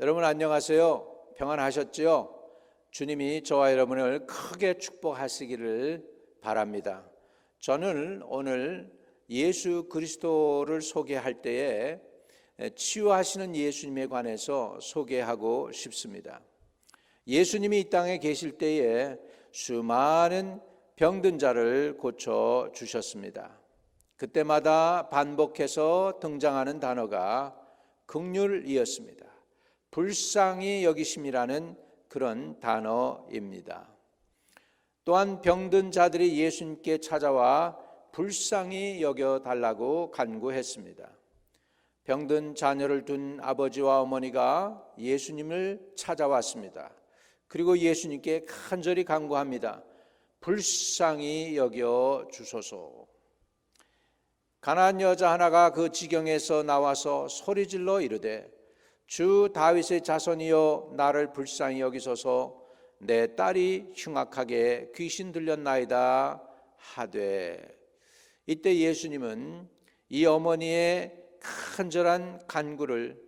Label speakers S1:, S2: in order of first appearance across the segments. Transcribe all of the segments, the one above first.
S1: 여러분 안녕하세요. 평안하셨지요? 주님이 저와 여러분을 크게 축복하시기를 바랍니다. 저는 오늘 예수 그리스도를 소개할 때에 치유하시는 예수님에 관해서 소개하고 싶습니다. 예수님이 이 땅에 계실 때에 수많은 병든 자를 고쳐 주셨습니다. 그때마다 반복해서 등장하는 단어가 극률이었습니다. 불쌍히 여기심이라는 그런 단어입니다. 또한 병든 자들이 예수님께 찾아와 불쌍히 여겨 달라고 간구했습니다. 병든 자녀를 둔 아버지와 어머니가 예수님을 찾아왔습니다. 그리고 예수님께 간절히 간구합니다. 불쌍히 여겨 주소서. 가난한 여자 하나가 그 지경에서 나와서 소리질러 이르되 주 다윗의 자손이여 나를 불쌍히 여기소서 내 딸이 흉악하게 귀신 들렸나이다 하되 이때 예수님은 이 어머니의 간절한 간구를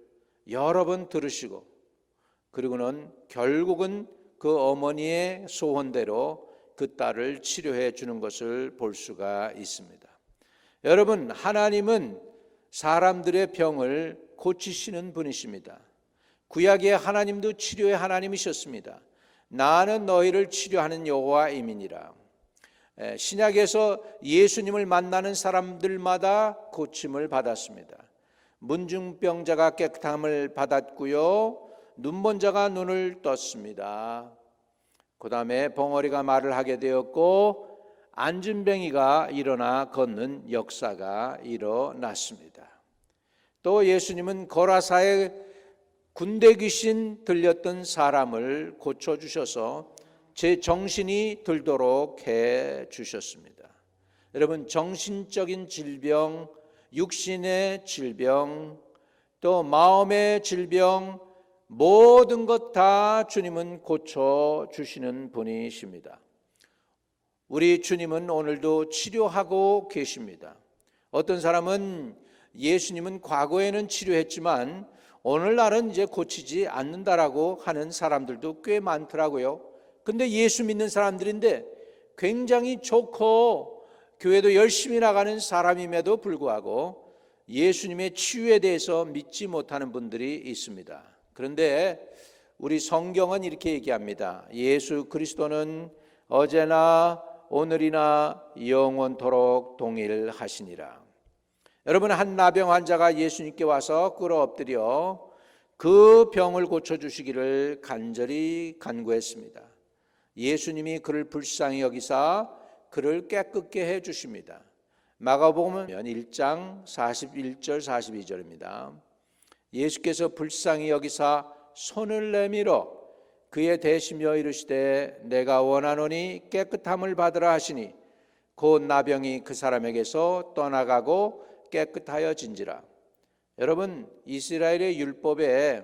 S1: 여러 번 들으시고 그리고는 결국은 그 어머니의 소원대로 그 딸을 치료해 주는 것을 볼 수가 있습니다. 여러분, 하나님은 사람들의 병을 고치시는 분이십니다. 구약의 하나님도 치료의 하나님이셨습니다. 나는 너희를 치료하는 여호와임이니라. 신약에서 예수님을 만나는 사람들마다 고침을 받았습니다. 문중병자가 깨끗함을 받았고요. 눈먼 자가 눈을 떴습니다. 그 다음에 벙어리가 말을 하게 되었고 안진뱅이가 일어나 걷는 역사가 일어났습니다. 또 예수님은 거라사의 군대 귀신 들렸던 사람을 고쳐 주셔서 제 정신이 들도록 해 주셨습니다. 여러분 정신적인 질병, 육신의 질병, 또 마음의 질병 모든 것 다 주님은 고쳐 주시는 분이십니다. 우리 주님은 오늘도 치료하고 계십니다. 어떤 사람은 예수님은 과거에는 치료했지만 오늘날은 이제 고치지 않는다라고 하는 사람들도 꽤 많더라고요. 근데 예수 믿는 사람들인데 굉장히 좋고 교회도 열심히 나가는 사람임에도 불구하고 예수님의 치유에 대해서 믿지 못하는 분들이 있습니다. 그런데 우리 성경은 이렇게 얘기합니다. 예수 그리스도는 어제나 오늘이나 영원토록 동일하시니라. 여러분 한 나병 환자가 예수님께 와서 끌어 엎드려 그 병을 고쳐 주시기를 간절히 간구했습니다. 예수님이 그를 불쌍히 여기사 그를 깨끗게 해 주십니다. 마가복음 1장 41절 42절입니다. 예수께서 불쌍히 여기사 손을 내밀어 그의 대시며 이르시되 내가 원하노니 깨끗함을 받으라 하시니 곧 나병이 그 사람에게서 떠나가고 깨끗하여진지라. 여러분 이스라엘의 율법에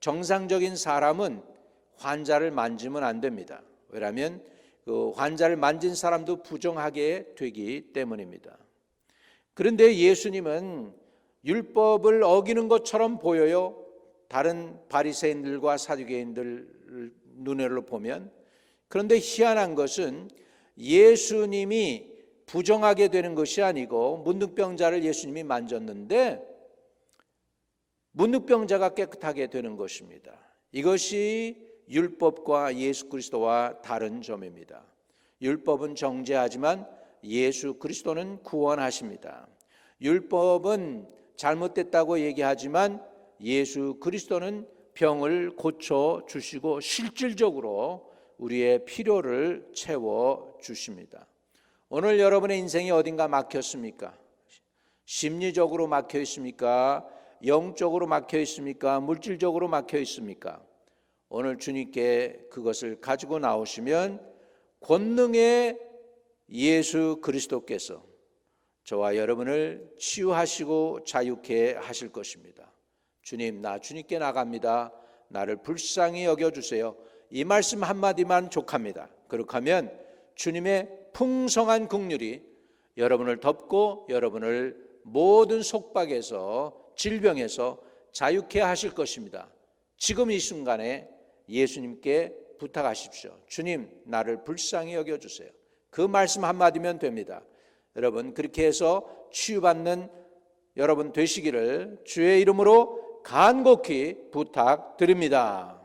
S1: 정상적인 사람은 환자를 만지면 안 됩니다. 왜냐하면 그 환자를 만진 사람도 부정하게 되기 때문입니다. 그런데 예수님은 율법을 어기는 것처럼 보여요. 다른 바리새인들과 사두개인들 눈으로 보면 그런데 희한한 것은 예수님이 부정하게 되는 것이 아니고 문득병자를 예수님이 만졌는데 문득병자가 깨끗하게 되는 것입니다. 이것이 율법과 예수 그리스도와 다른 점입니다. 율법은 정죄하지만 예수 그리스도는 구원하십니다. 율법은 잘못됐다고 얘기하지만 예수 그리스도는 병을 고쳐 주시고 실질적으로 우리의 필요를 채워 주십니다. 오늘 여러분의 인생이 어딘가 막혔습니까? 심리적으로 막혀 있습니까? 영적으로 막혀 있습니까? 물질적으로 막혀 있습니까? 오늘 주님께 그것을 가지고 나오시면 권능의 예수 그리스도께서 저와 여러분을 치유하시고 자유케 하실 것입니다. 주님, 나 주님께 나갑니다. 나를 불쌍히 여겨주세요. 이 말씀 한마디만 족합니다. 그렇게 하면 주님의 풍성한 국률이 여러분을 덮고 여러분을 모든 속박에서 질병에서 자유케 하실 것입니다. 지금 이 순간에 예수님께 부탁하십시오. 주님, 나를 불쌍히 여겨 주세요. 그 말씀 한마디면 됩니다. 여러분, 그렇게 해서 치유받는 여러분 되시기를 주의 이름으로 간곡히 부탁드립니다.